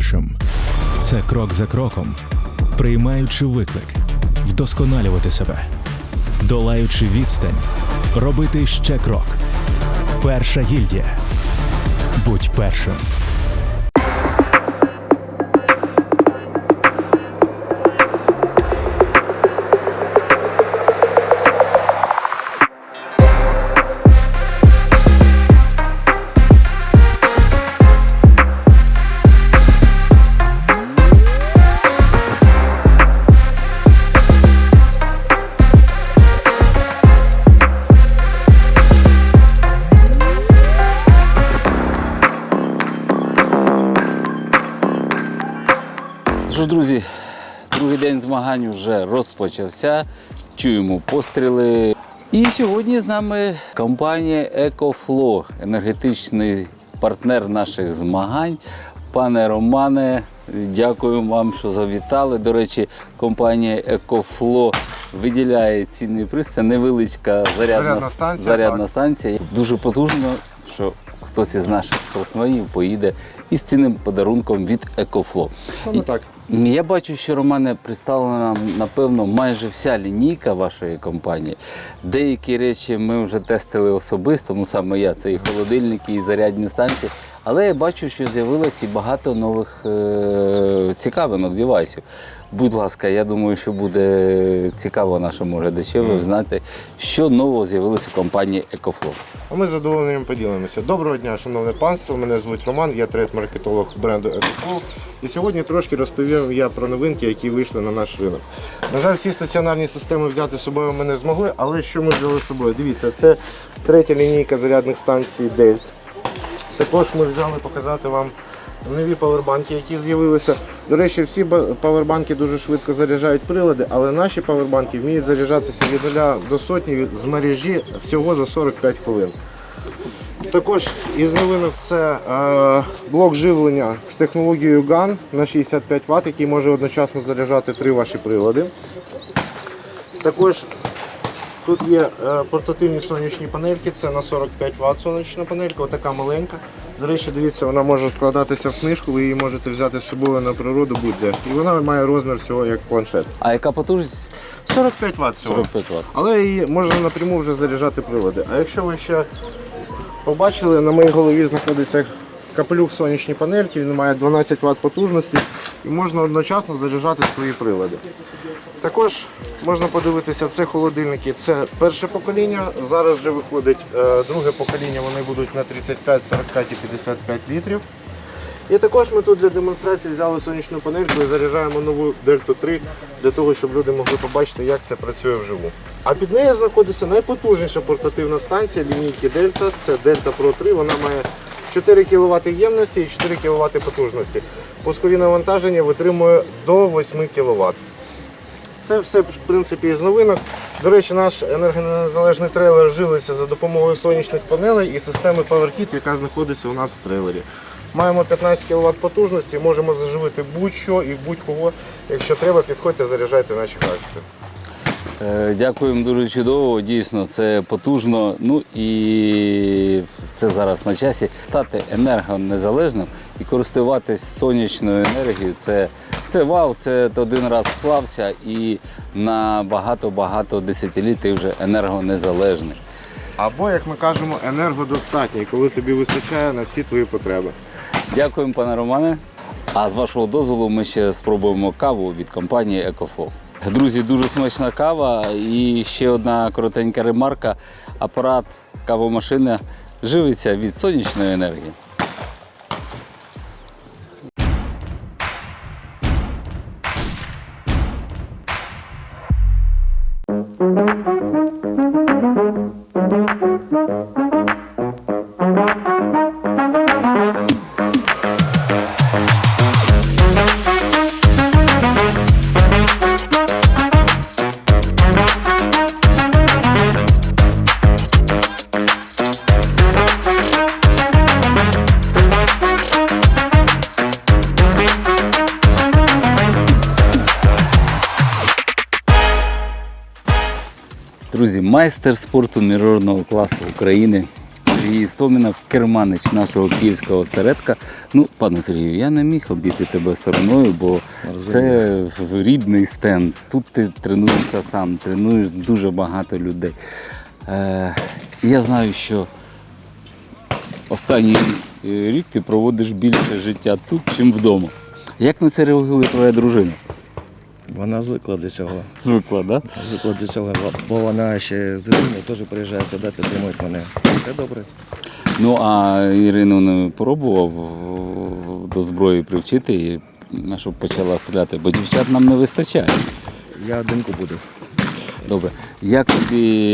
першим. Це крок за кроком, приймаючи виклик, вдосконалювати себе, долаючи відстань, робити ще крок. Перша гільдія. Будь першим. Змагань вже розпочався. Чуємо постріли. І сьогодні з нами компанія EcoFlow, енергетичний партнер наших змагань. Пане Романе, дякую вам, що завітали. До речі, компанія EcoFlow виділяє цінний приз. Це невеличка зарядна, Зарядна станція, зарядна станція. Дуже потужно, що хтось із наших спортсменів поїде із цінним подарунком від EcoFlow. Саме так. Я бачу, що Романе представлена напевно, майже вся лінійка вашої компанії. Деякі речі ми вже тестили особисто, ну саме я, це і холодильники, і зарядні станції. Але я бачу, що з'явилось і багато нових е- цікавинок девайсів. Будь ласка, я думаю, що буде цікаво нашому глядачеві знати, що нового з'явилося у компанії EcoFlow. А ми з задоволенням поділимося. Доброго дня, шановне панство. Мене звуть Роман, я трейд-маркетолог бренду EcoFlow. І сьогодні трошки розповім я про новинки, які вийшли на наш ринок. На жаль, всі стаціонарні системи взяти з собою ми не змогли, але що ми взяли з собою? Дивіться, це третя лінійка зарядних станцій Dell. Також ми взяли показати вам нові павербанки, які з'явилися. До речі, всі павербанки дуже швидко заряджають прилади, але наші павербанки вміють заряджатися від 0 до сотні з мережі всього за 45 хвилин. Також із новинок це е, блок живлення з технологією GAN на 65 Вт, який може одночасно заряджати три ваші прилади. Також Тут є е, портативні сонячні панельки, це на 45 Вт сонячна панелька, отака маленька. До речі, дивіться, вона може складатися в книжку, ви її можете взяти з собою на природу будь-де. І вона має розмір всього як планшет. А яка потужність? 45 Вт всього. 45 Вт. Але її можна напряму вже заряджати прилади. А якщо ви ще побачили, на моїй голові знаходиться капелюх сонячні панельки, він має 12 Вт потужності і можна одночасно заряджати свої прилади. Також можна подивитися, це холодильники, це перше покоління. Зараз вже виходить е, друге покоління, вони будуть на 35, 45 і 55 літрів. І також ми тут для демонстрації взяли сонячну панельку і заряджаємо нову Дельту 3 для того, щоб люди могли побачити, як це працює вживу. А під нею знаходиться найпотужніша портативна станція лінійки Дельта. Це Delta Pro 3. Вона має 4 кВт ємності і 4 кВт потужності. Пускові навантаження витримує до 8 кВт. Це все в принципі із новинок. До речі, наш енергонезалежний трейлер жилиться за допомогою сонячних панелей і системи PowerKit, яка знаходиться у нас в трейлері. Маємо 15 кВт потужності, можемо заживити будь-що і будь-кого. Якщо треба, підходьте, заряджайте наші гаджети. Е, Дякуємо дуже чудово. Дійсно, це потужно. Ну і це зараз на часі стати енергонезалежним і користуватись сонячною енергією. Це, це вау, це один раз вклався і на багато-багато десятиліть ти вже енергонезалежний. Або, як ми кажемо, енергодостатній, коли тобі вистачає на всі твої потреби. Дякуємо, пане Романе. А з вашого дозволу ми ще спробуємо каву від компанії EcoFlow. Друзі, дуже смачна кава. І ще одна коротенька ремарка. Апарат кавомашина живиться від сонячної енергії. Друзі, майстер спорту міжнародного класу України Сергій Істомінов, керманич нашого київського осередка. Ну, пане Сергію, я не міг обійти тебе стороною, бо це рідний стенд. Тут ти тренуєшся сам, тренуєш дуже багато людей. Е, я знаю, що останній е, рік ти проводиш більше життя тут, чим вдома. Як на це реагує твоя дружина? Вона звикла до цього. Звикла, да? Звикла до цього, бо вона ще з дитиною теж приїжджає сюди, підтримує мене. Все добре. Ну а Ірину не пробував до зброї привчити і щоб почала стріляти, бо дівчат нам не вистачає. Я одинку буду. Добре, як тобі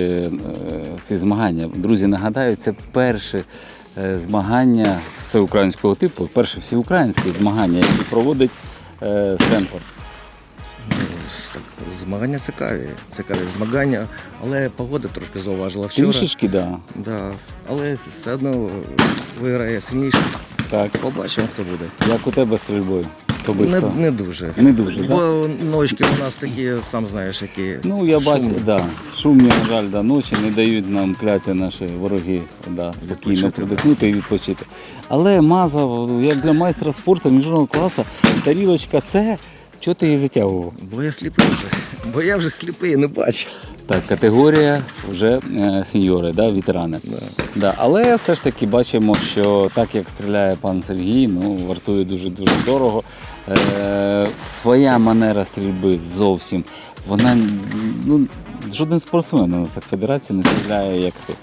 е, ці змагання? Друзі, нагадаю, це перше е, змагання всеукраїнського типу, перше всеукраїнське змагання, яке проводить е, Стенфорд. Так, змагання цікаві. Цікаві змагання, але погода трошки зауважила вчора. Трішечки, да. Да. Але все одно виграє сильніше. так. Побачимо, хто буде. Як у тебе з стрільбою особисто? Не, не дуже. Не дуже, Бо ножки у нас такі, сам знаєш, які. Ну, я бачу, шумні. да, шумні, на жаль, да, ночі не дають нам кляти наші вороги да, спокійно Відпочити, продихнути і відпочити. Але Мазав, як для майстра спорту міжнародного класу, тарілочка це. Чого ти її затягував? Бо я сліпий вже. Бо я вже сліпий, не бачу. Так, категорія вже е, сеньори, да, ветерани. Да. Але все ж таки бачимо, що так як стріляє пан Сергій, ну, вартує дуже-дуже дорого. Е, своя манера стрільби зовсім. Вона ну, жоден спортсмен у нас як федерації не стріляє, як ти.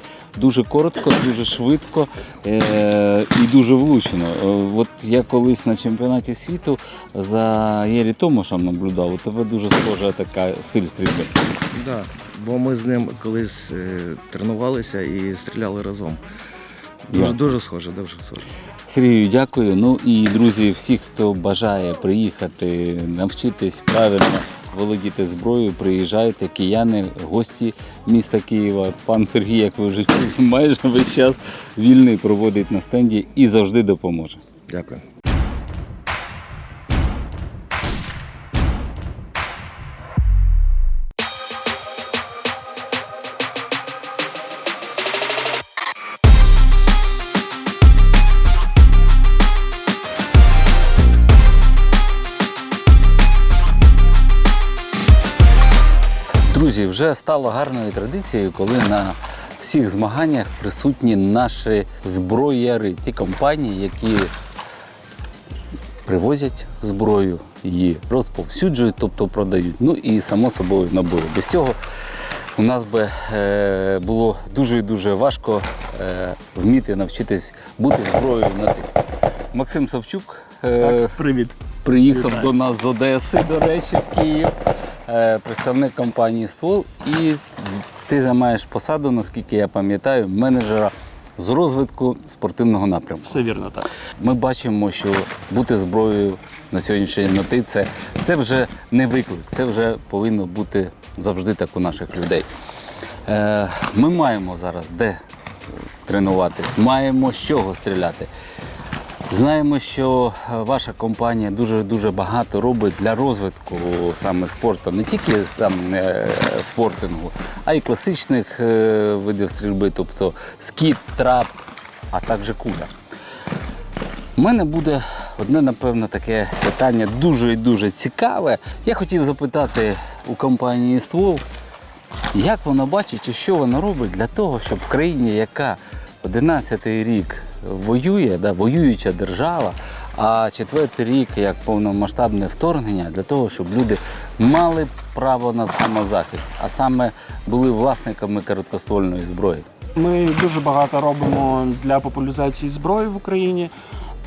Дуже коротко, дуже швидко е- і дуже влучно. Е, от я колись на чемпіонаті світу за Єрі Томошем наблюдав, у тебе дуже схожа така стиль стрільби. Да. Бо ми з ним колись е, тренувалися і стріляли разом. Дуже, Ясно. дуже схоже, дуже схоже. Сергію, дякую. Ну і друзі, всі, хто бажає приїхати, навчитись правильно володіти зброєю, приїжджайте, кияни, гості міста Києва. Пан Сергій, як ви вже чули, майже весь час вільний проводить на стенді і завжди допоможе. Дякую. Друзі, вже стало гарною традицією, коли на всіх змаганнях присутні наші зброяри, ті компанії, які привозять зброю, її розповсюджують, тобто продають. Ну і само собою набої. Без цього у нас би е, було дуже і дуже важко е, вміти навчитись бути зброєю на ти. Максим Савчук. е, Привіт. Приїхав до нас з Одеси, до речі, в Київ, е, представник компанії Ствол. І ти займаєш посаду, наскільки я пам'ятаю, менеджера з розвитку спортивного напрямку. Все вірно, так. Ми бачимо, що бути зброєю на сьогоднішній день ти це, це вже не виклик, це вже повинно бути завжди так у наших людей. Е, ми маємо зараз де тренуватись, маємо з чого стріляти. Знаємо, що е, ваша компанія дуже дуже багато робить для розвитку саме спорту, не тільки сам е, спортингу, а й класичних е, видів стрільби, тобто скіт, трап, а також куля. У мене буде одне, напевно, таке питання дуже і дуже цікаве. Я хотів запитати у компанії Ствол, як вона бачить і що вона робить для того, щоб в країні, яка 11-й рік воює, да, воююча держава, а четвертий рік як повномасштабне вторгнення, для того, щоб люди мали право на самозахист, а саме були власниками короткоствольної зброї. Ми дуже багато робимо для популяризації зброї в Україні,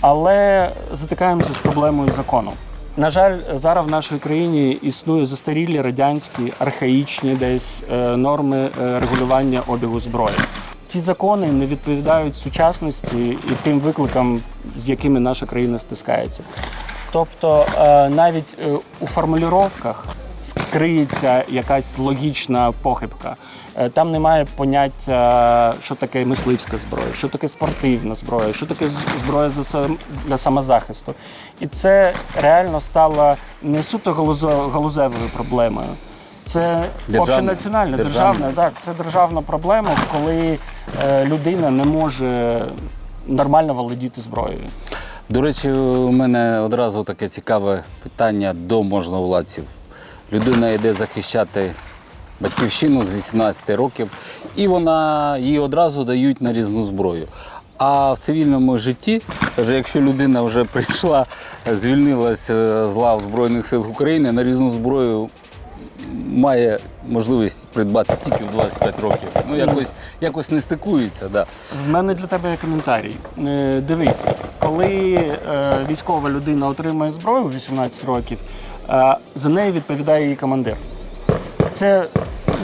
але затикаємося з проблемою закону. На жаль, зараз в нашій країні існує застарілі радянські, архаїчні десь е, норми е, регулювання обігу зброї. Ці закони не відповідають сучасності і тим викликам, з якими наша країна стискається. Тобто е, навіть е, у формулюваннях скриється якась логічна похибка. Е, Там немає поняття, що таке мисливська зброя, що таке спортивна зброя, що таке зброя для самозахисту. І це реально стало не суто галузевою проблемою. Це общенаціональна, Державна. державна, так, це державна проблема, коли е, людина не може нормально володіти зброєю. До речі, у мене одразу таке цікаве питання до можновладців. Людина йде захищати батьківщину з 18 років, і вона їй одразу дають нарізну зброю. А в цивільному житті, каже, якщо людина вже прийшла, звільнилася з лав Збройних сил України, нарізну зброю має можливість придбати тільки в 25 років. Ну, якось, якось не стикується. Да. В мене для тебе є коментарій. Е, Дивись, коли е, військова людина отримує зброю у 18 років, е, за неї відповідає її командир. Це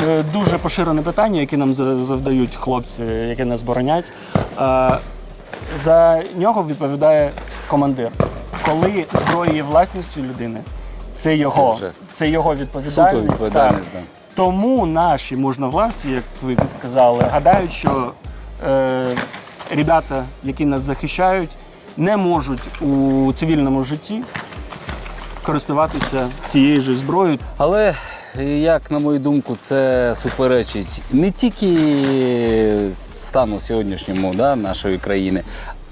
е, дуже поширене питання, яке нам за- завдають хлопці, які нас боронять. Е, За нього відповідає командир. Коли зброя є власністю людини, це його, вже це його Суто відповідальність. відповідальність. так. Да. Тому наші можновладці, як ви сказали, гадають, що е, ребята, які нас захищають, не можуть у цивільному житті користуватися тією ж зброєю. Але, як на мою думку, це суперечить не тільки стану сьогоднішньому да, нашої країни,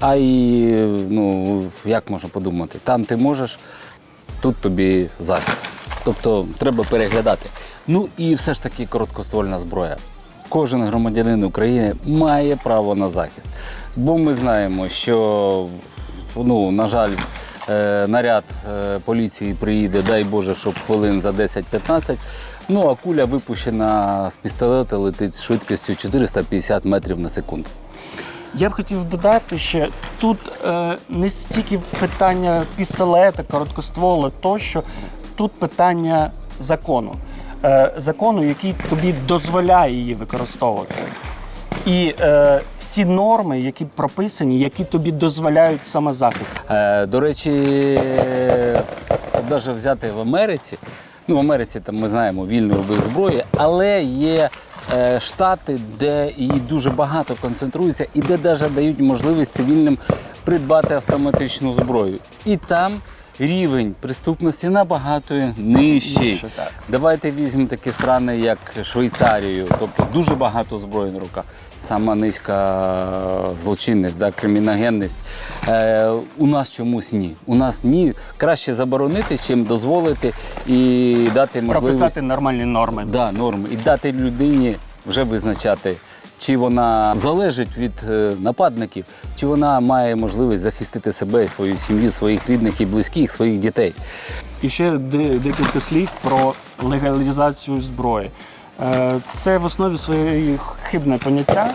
а й, ну, як можна подумати, там ти можеш, тут тобі засіб. Тобто треба переглядати. Ну і все ж таки короткоствольна зброя. Кожен громадянин України має право на захист. Бо ми знаємо, що, ну, на жаль, е, наряд е, поліції приїде, дай Боже, щоб хвилин за 10-15. Ну а куля випущена з пістолета летить швидкістю 450 метрів на секунду. Я б хотів додати ще тут е, не стільки питання пістолета, короткоствола тощо, тут питання закону. Е, закону, який тобі дозволяє її використовувати. І е, всі норми, які прописані, які тобі дозволяють самозахист. Е, до речі, навіть взяти в Америці, ну в Америці там ми знаємо вільний обіг зброї, але є штати, де її дуже багато концентрується і де навіть дають можливість цивільним придбати автоматичну зброю. І там рівень преступності набагато нижчий. Так. Давайте візьмемо такі страни, як Швейцарію, тобто дуже багато зброї на руках. Сама низька злочинність, да, криміногенність. Е, у нас чомусь ні. У нас ні. Краще заборонити, чим дозволити і дати можливість Прописати нормальні норми. да, норми і дати людині вже визначати, чи вона залежить від е, нападників, чи вона має можливість захистити себе свою сім'ю, своїх рідних і близьких, своїх дітей. І ще декілька слів про легалізацію зброї. Е, Це в основі своєї хибне поняття,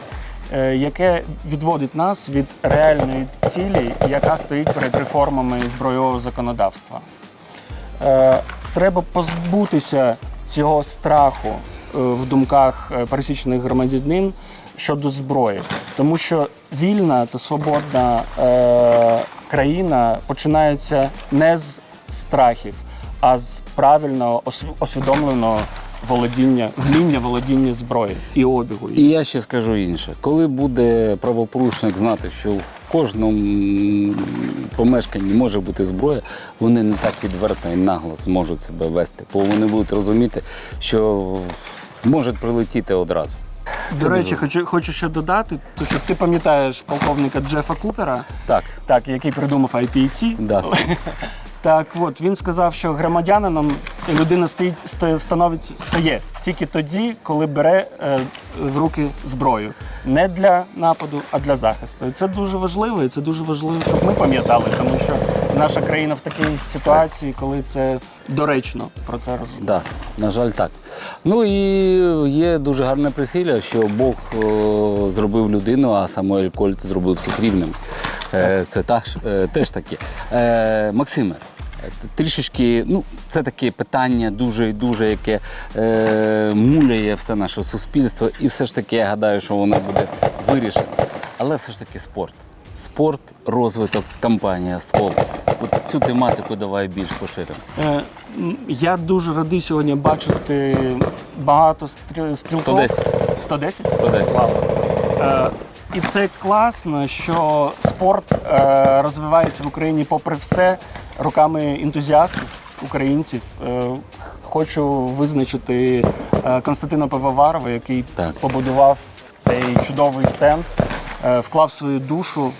е, яке відводить нас від реальної цілі, яка стоїть перед реформами збройового законодавства. Треба позбутися цього страху в думках е, пересічних громадянин щодо зброї, тому що вільна та свободна е, країна починається не з страхів, а з правильного освідомленого володіння, вміння володіння зброєю і обігу. І я ще скажу інше: коли буде правопорушник знати, що в кожному помешканні може бути зброя, вони не так відверто і нагло зможуть себе вести, бо вони будуть розуміти, що може прилетіти одразу. До речі, хочу, хочу ще додати, то що ти пам'ятаєш полковника Джефа Купера, Так, так, який придумав IPC. да. Так от він сказав, що громадянином людина стоїть сто- становить стає тільки тоді, коли бере е, в руки зброю. Не для нападу, а для захисту. І це дуже важливо, і це дуже важливо, щоб ми пам'ятали, тому що наша країна в такій ситуації, коли це доречно про це розуміти. Да, на жаль, так. Ну і є дуже гарне присілля, що Бог о, зробив людину, а Самуель Кольт зробив всіх рівним. Е, це так, е, теж таке. Е, Максиме, е, трішечки, ну, це таке питання дуже і дуже, яке е, муляє все наше суспільство, і все ж таки я гадаю, що воно буде вирішено. Але все ж таки спорт. Спорт, розвиток, кампанія, ствол. От цю тематику давай більш поширимо. Е, я дуже радий сьогодні бачити багато стрі- стрілков. 110. 110? 110. Вау. Е, і це класно, що спорт е, розвивається в Україні попри все руками ентузіастів, українців. Е, хочу визначити е, Константина Пивоварова, який Так. побудував цей чудовий стенд, е, вклав свою душу,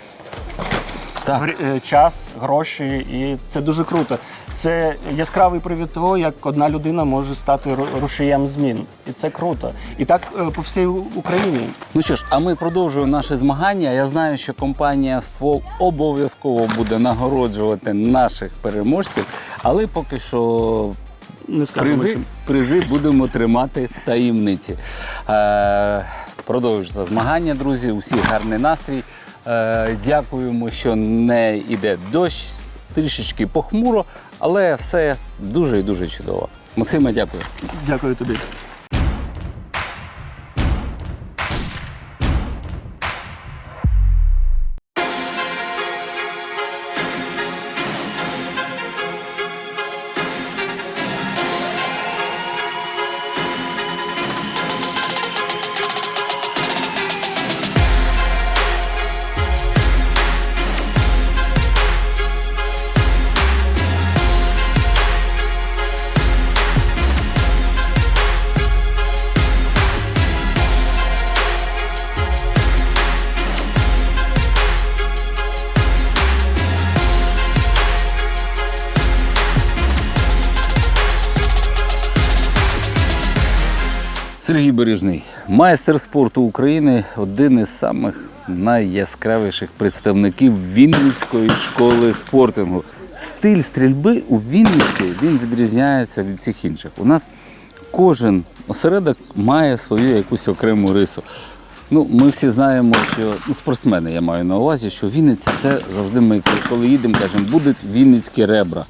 Так. час, гроші, і це дуже круто. Це яскравий привід того, як одна людина може стати ру- рушієм змін. І це круто. І так е, по всій Україні. Ну що ж, а ми продовжуємо наше змагання. Я знаю, що компанія ствол обов'язково буде нагороджувати наших переможців, але поки що Не призи, призи будемо тримати в таємниці. Е, продовжується змагання, друзі. Усіх гарний настрій. Е, дякуємо, що не йде дощ, трішечки похмуро, але все дуже і дуже чудово. Максиме, дякую. Дякую тобі. Бережний, майстер спорту України, один із самих найяскравіших представників Вінницької школи спортингу. Стиль стрільби у Вінниці він відрізняється від всіх інших. У нас кожен осередок має свою якусь окрему рису. Ну, ми всі знаємо, що ну, спортсмени я маю на увазі, що Вінниця це завжди ми, коли їдемо, кажемо, будуть вінницькі ребра.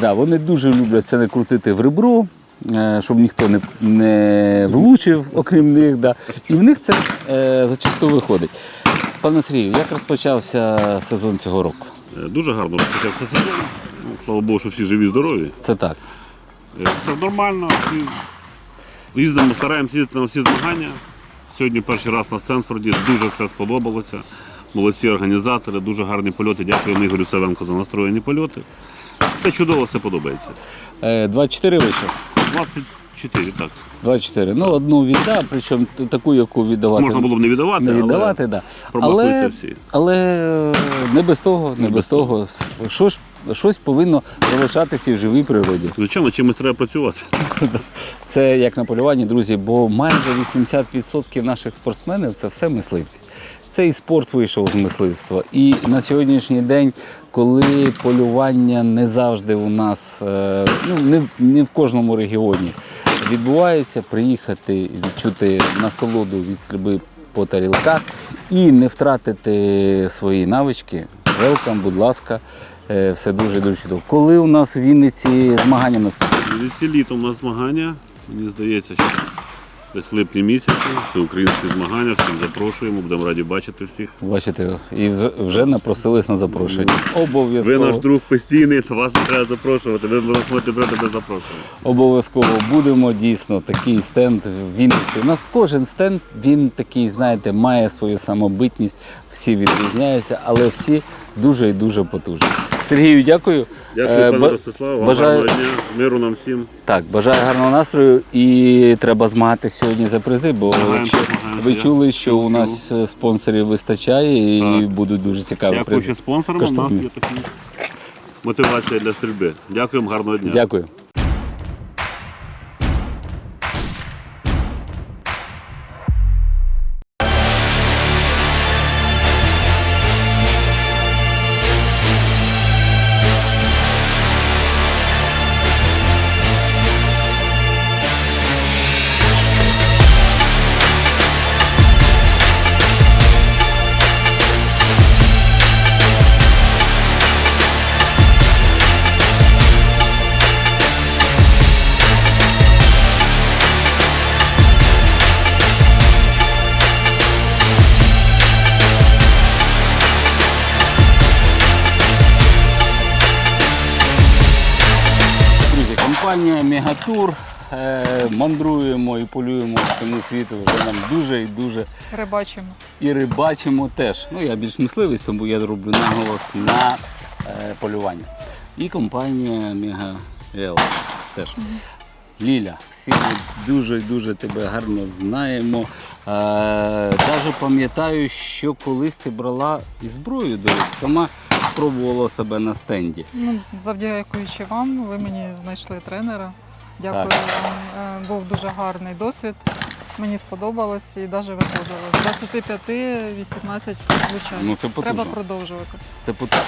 Да, вони дуже люблять це не крутити в ребро, щоб ніхто не, не влучив, окрім них. Да. І в них це е, зачасто виходить. Пане Сергію, як розпочався сезон цього року? Е, Дуже гарно розпочався сезон. Ну, Слава Богу, що всі живі, здорові. Це так. Е, Все нормально. Їздимо, стараємося їздити на всі змагання. Сьогодні перший раз на Стенфорді. Дуже все сподобалося. Молодці організатори, дуже гарні польоти. Дякуємо Ігорю Савенко за настроєні польоти. Все чудово, все подобається. Е, 24 вийшов. 24, так. 24. Ну, одну віддав, причому таку, яку віддавати. Можна було б не віддавати, не але віддавати, да. промахуються але, всі. але е, не без того, не, без того. Що ж, щось повинно залишатися і в живій природі. Звичайно, чимось треба працювати. Це як на полюванні, друзі, бо майже 80% наших спортсменів це все мисливці. Цей спорт вийшов з мисливства. І на сьогоднішній день, коли полювання не завжди у нас, е, ну не, не в кожному регіоні відбувається, приїхати, відчути насолоду від стрільби по тарілках і не втратити свої навички. Велкам, будь ласка, е, все дуже дуже чудово. Коли у нас в Вінниці змагання наступні? І Ці літом у нас змагання. Мені здається, що десь в липні місяці. Це українські змагання, всіх запрошуємо, будемо раді бачити всіх. Бачите, і вже- напросились на запрошення. Ви наш друг постійний, то вас не треба запрошувати. Ви можете брати без запрошення. Обов'язково будемо дійсно такий стенд в Вінниці. У нас кожен стенд він такий, знаєте, має свою самобитність, всі відрізняються, але всі дуже і дуже потужні. Сергію, дякую. Дякую, Е, пане Ростиславу. Вам бажаю- гарного дня, миру нам всім. Так, бажаю гарного настрою і треба змагатися сьогодні за призи, бо Магаємо, ви чули, що у нас е, спонсорів вистачає і Так. будуть дуже цікаві призи. Дякуючи спонсорам, у нас є такі мотивація для стрільби. Дякуємо, гарного дня. Дякую. Світу. Вже нам дуже і дуже Рибачимо. і рибачимо теж. Ну, я більш мисливець, тому я роблю наголос на е, полювання. І компанія Мега Реал теж. Ліля, всі ми дуже дуже тебе гарно знаємо. Е, Даже пам'ятаю, що колись ти брала і зброю, до речі, сама спробувала себе на стенді. Ну, завдякуючи вам, ви мені знайшли тренера. Дякую Так. вам. Е, Був дуже гарний досвід. Мені сподобалось і навіть виходило. З 25 18 звичайно. Ну, це потужно. Треба продовжувати. Це потужно.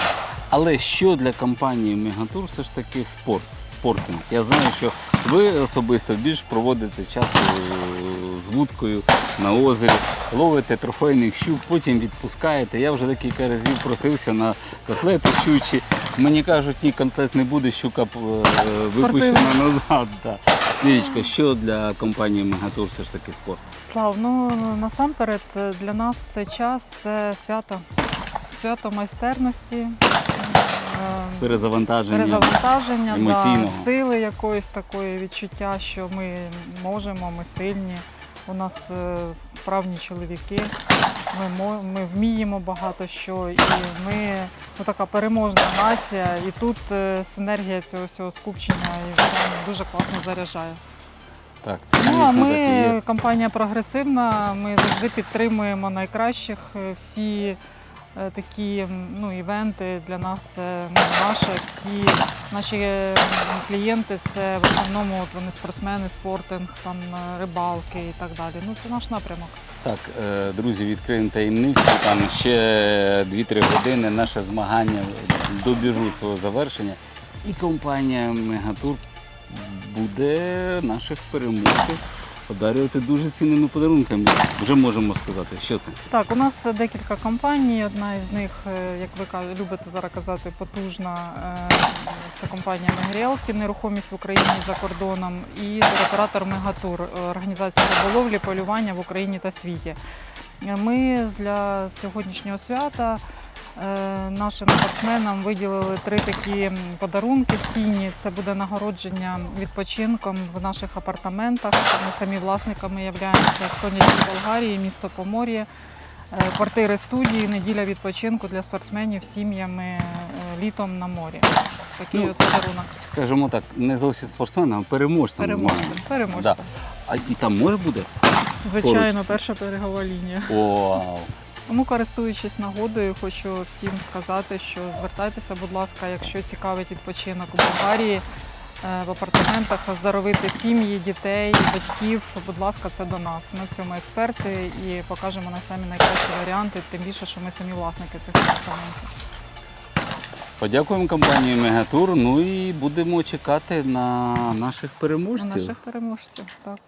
Але що для компанії Мегатур все ж таки спорт, спортинг? Я знаю, що ви особисто більш проводите час е, з вудкою на озері, ловите трофейних щук, потім відпускаєте. Я вже декілька разів просився на котлети щучі. Мені кажуть, ні, котлет не буде, щука е, випущена назад. Да. Лілічка, що для компанії Мегатур все ж таки спорт? Слав, ну насамперед е, для нас в цей час це свято. Свято майстерності, е, Перезавантаження. перезавантаження, емоційного. да, сили якоїсь такої відчуття, що ми можемо, ми сильні. У нас правні вправні чоловіки, ми, ми вміємо багато що, і ми ну, така переможна нація. І тут е, синергія цього всього скупчення і дуже класно заряджає. Так, це Ну а є. ми компанія прогресивна. Ми завжди підтримуємо найкращих. Е, Всі е, такі ну, івенти для нас це ну, наше. Всі наші е, клієнти це в основному от вони спортсмени, спортинг, там е, рибалки і так далі. Ну це наш напрямок. Так, е, друзі, відкриємо таємницю. Там ще 2-3 години наше змагання добіжуть свого завершення. І компанія Мегатур буде наших переможців подарувати дуже цінними подарунками. Вже можемо сказати, що це. Так, у нас декілька компаній. Одна із них, е, як ви любите зараз казати, потужна. е, Це компанія Мегріелті, нерухомість в Україні за кордоном, і туроператор Мегатур, е, організація риболовлі, полювання в Україні та світі. Ми для сьогоднішнього свята нашим спортсменам виділили три такі подарунки цінні. Це буде нагородження відпочинком в наших апартаментах. Ми самі власниками являємося в сонячній Болгарії, місто Помор'я. Е, Квартири студії, неділя відпочинку для спортсменів з сім'ями е, літом на морі. Такий Ну, от подарунок. Скажімо так, не зовсім спортсменам, а переможцям Переможцям. Переможцям. Да. А і там море буде? Звичайно, перша берегова лінія. Вау! Тому, користуючись нагодою, хочу всім сказати, що звертайтеся, будь ласка, якщо цікавить відпочинок у Болгарії. е, В апартаментах оздоровити сім'ї, дітей, батьків. Будь ласка, це до нас. Ми в цьому експерти і покажемо на самі найкращі варіанти, тим більше, що ми самі власники цих апартаментів. Подякуємо компанії Мегатур. Ну і будемо чекати на наших переможців. На наших переможців. Так.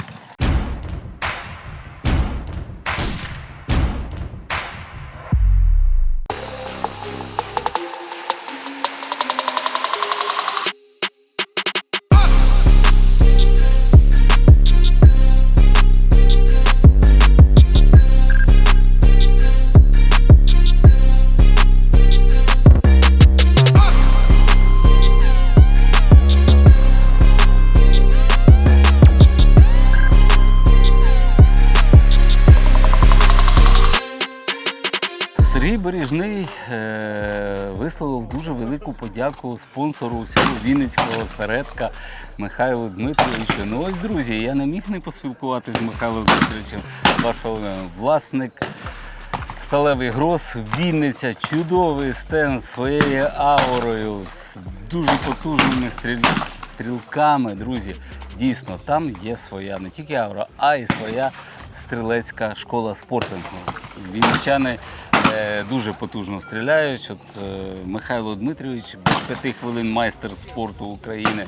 Сергій Бережний е, висловив дуже велику подяку спонсору всього Вінницького осередка Михайлу Дмитровичу. Ну ось, друзі, я не міг не поспілкуватися з Михайлом Дмитровичем Варфоломеєм. Власник Сталевий Гроз, Вінниця, чудовий стенд своєю аурою, з дуже потужними стріль- стрілками, друзі. Дійсно, там є своя не тільки аура, а й своя стрілецька школа спортингу. Вінничани е, дуже потужно стріляють. От е, Михайло Дмитрович, без п'яти хвилин майстер спорту України.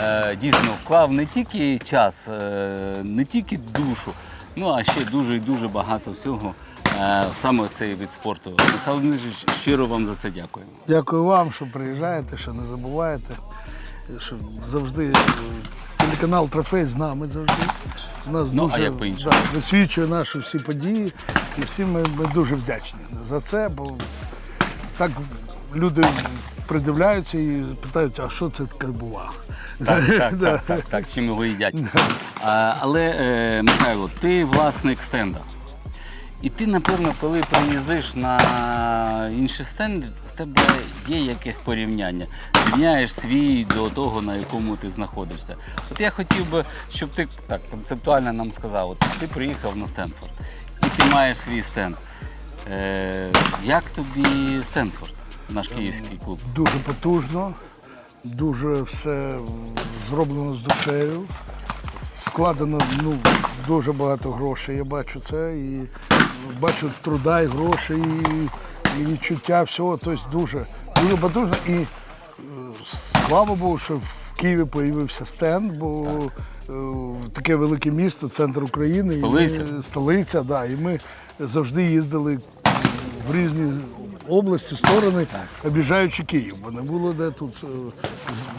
Е, дійсно вклав не тільки час, е, не тільки душу, ну а ще дуже і дуже багато всього е, саме цей вид спорту. Михайло Дмитрович, щиро вам за це дякуємо. Дякую вам, що приїжджаєте, що не забуваєте, що завжди е, телеканал Трофей з нами завжди. Нас Ну, а як по-іншому? да, висвічує наші всі події. І всім ми, ми дуже вдячні за це, бо так люди придивляються і питають, а що це таке буває? Так, так, так, так, так, чим його їдять. А, але, е, Михайло, ти власник стенда. І ти, напевно, коли приїздиш на інший стенд, в тебе є якесь порівняння. Рівняєш свій до того, на якому ти знаходишся. От я хотів би, щоб ти так концептуально нам сказав, от ти приїхав на Стенфорд і ти маєш свій стенд. Е, як тобі Стенфорд, наш київський клуб? Дуже потужно, дуже все зроблено з душею. Вкладено ну, дуже багато грошей, я бачу це. І бачу труда і грошей, і, і відчуття всього. Тобто дуже, дуже потужно. І е, слава Богу, що в Києві з'явився стенд, бо е, таке велике місто, центр України. і ми- Столиця. столиця, да, і ми завжди їздили в різні області, сторони, об'їжджаючи Київ. Бо не було де тут е,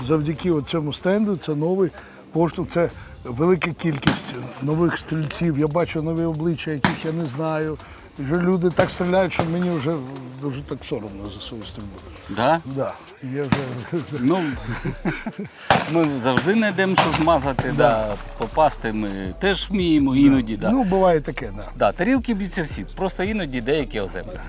завдяки цьому стенду. Це новий поштовх, це велика кількість нових стрільців. Я бачу нові обличчя, яких я не знаю. І вже люди так стріляють, що мені вже дуже так соромно за свою стрільбу. Да? Да, я вже Ну, ми завжди знайдемо, що змазати, да. попасти ми теж вміємо іноді. Да. ну буває таке, да. Да, тарілки б'ються всі, просто іноді деякі оземлі.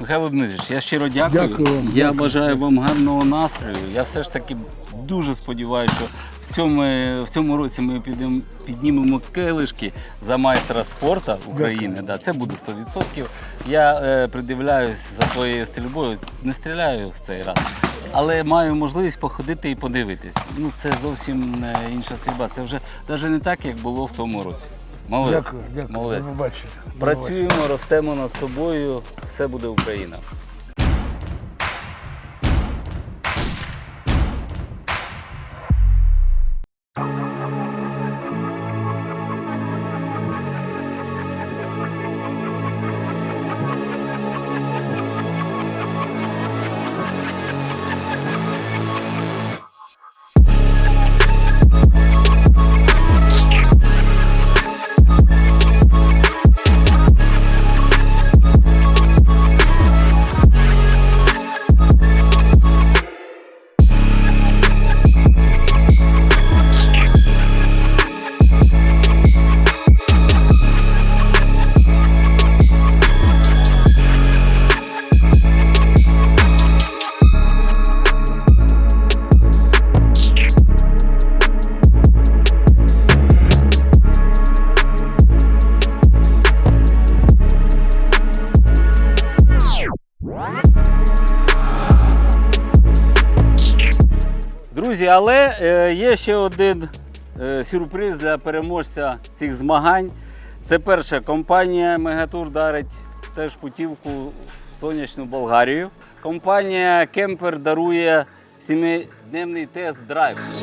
Михайло Дмитрович, я щиро дякую. Дякую вам, я дякую. бажаю вам гарного настрою. Я все ж таки дуже сподіваюся, що в цьому, в цьому році ми підемо, піднімемо келишки за майстра спорту України. Да, це буде 100%. Я е, придивляюсь за твоєю стрільбою, не стріляю в цей раз. Але маю можливість походити і подивитись. Ну це зовсім е, інша стрільба. Це вже навіть не так, як було в тому році. Молодець. Дякую, дякую. Молодець. До побачення. До побачення. Працюємо, ростемо над собою, все буде Україна. Але е, є ще один е, сюрприз для переможця цих змагань. Це перша компанія Мегатур дарить теж путівку в сонячну Болгарію. Компанія Кемпер дарує сімидневний тест-драйв.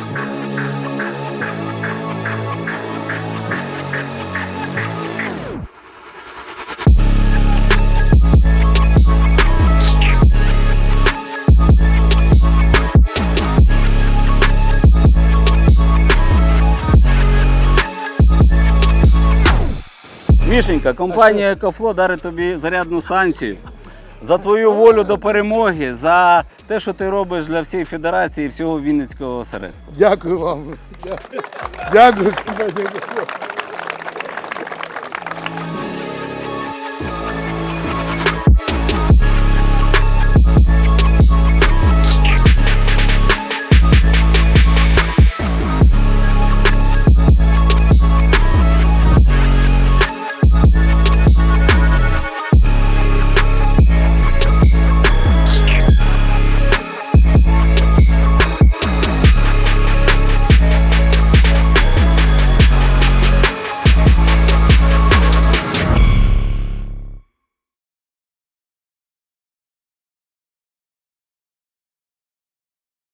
Мішенька, компанія Екофло дарить тобі зарядну станцію. За твою волю до перемоги, за те, що ти робиш для всієї федерації і всього Вінницького осередку. Дякую вам. Дякую. Дякую.